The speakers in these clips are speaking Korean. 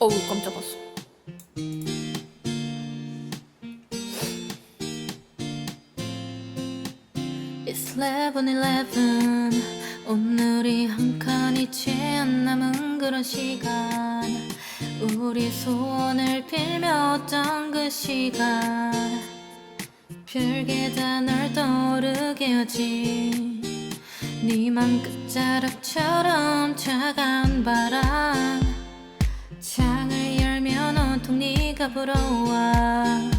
어우 깜짝았어. It's 11:11 오늘이 한 칸이 채 안 남은 그런 시간. 우리 소원을 빌며 어떤 그 시간? 별계단을 떠오르게 하지. 네맘 끝자락처럼 차가운 바람 창을 열면 온통 네가 불어와.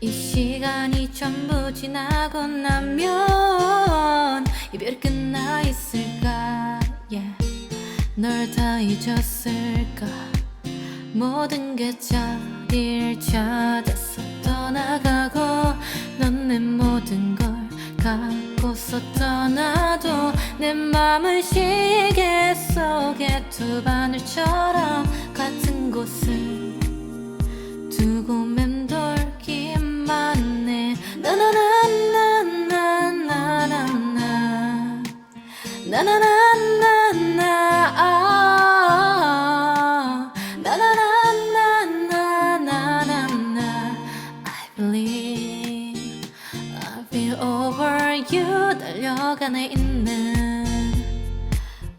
이 시간이 전부 지나고 나면 이별이 끝나 있을까? Yeah. 널 다 잊었을까? 모든 게 자리를 내 맘은 시계 속에 두 바늘처럼 같은 곳을 두고 맴돌기만 해. 나나나나나나나 나 나나나나 I feel over you. 달려가네 있는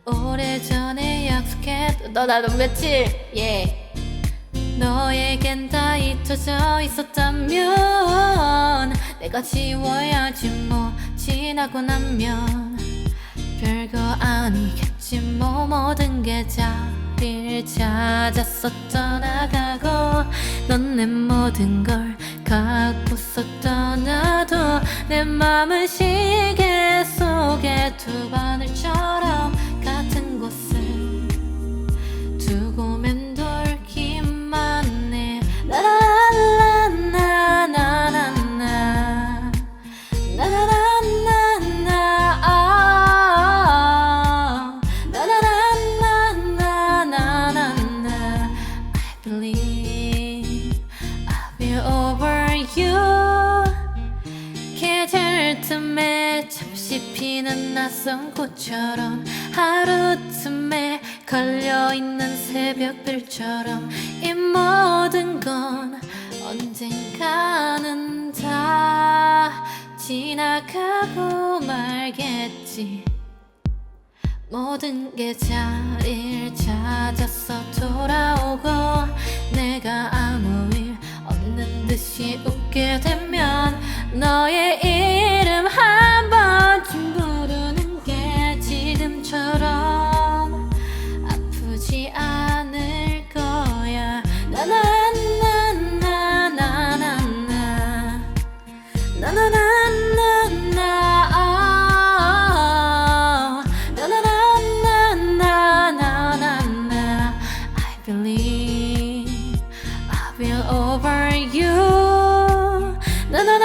오래전에 약속했던 너 나도 며칠 예. 너에겐 다 잊혀져 있었다면 내가 지워야지 뭐. 지나고 나면 별거 아니겠지 뭐. 모든 게 자리를 찾아서 떠나가고 넌 내 모든 걸 갖고서 떠나도 내 맘은 시계 속에 두 바늘처럼 틈에 잠시 피는 낯선 꽃처럼 하루 틈에 걸려있는 새벽들처럼 이 모든 건 언젠가는 다. 지나가고 말겠지. 모든 게 자리를 찾아서 돌아 believe I will over you. No, no, no.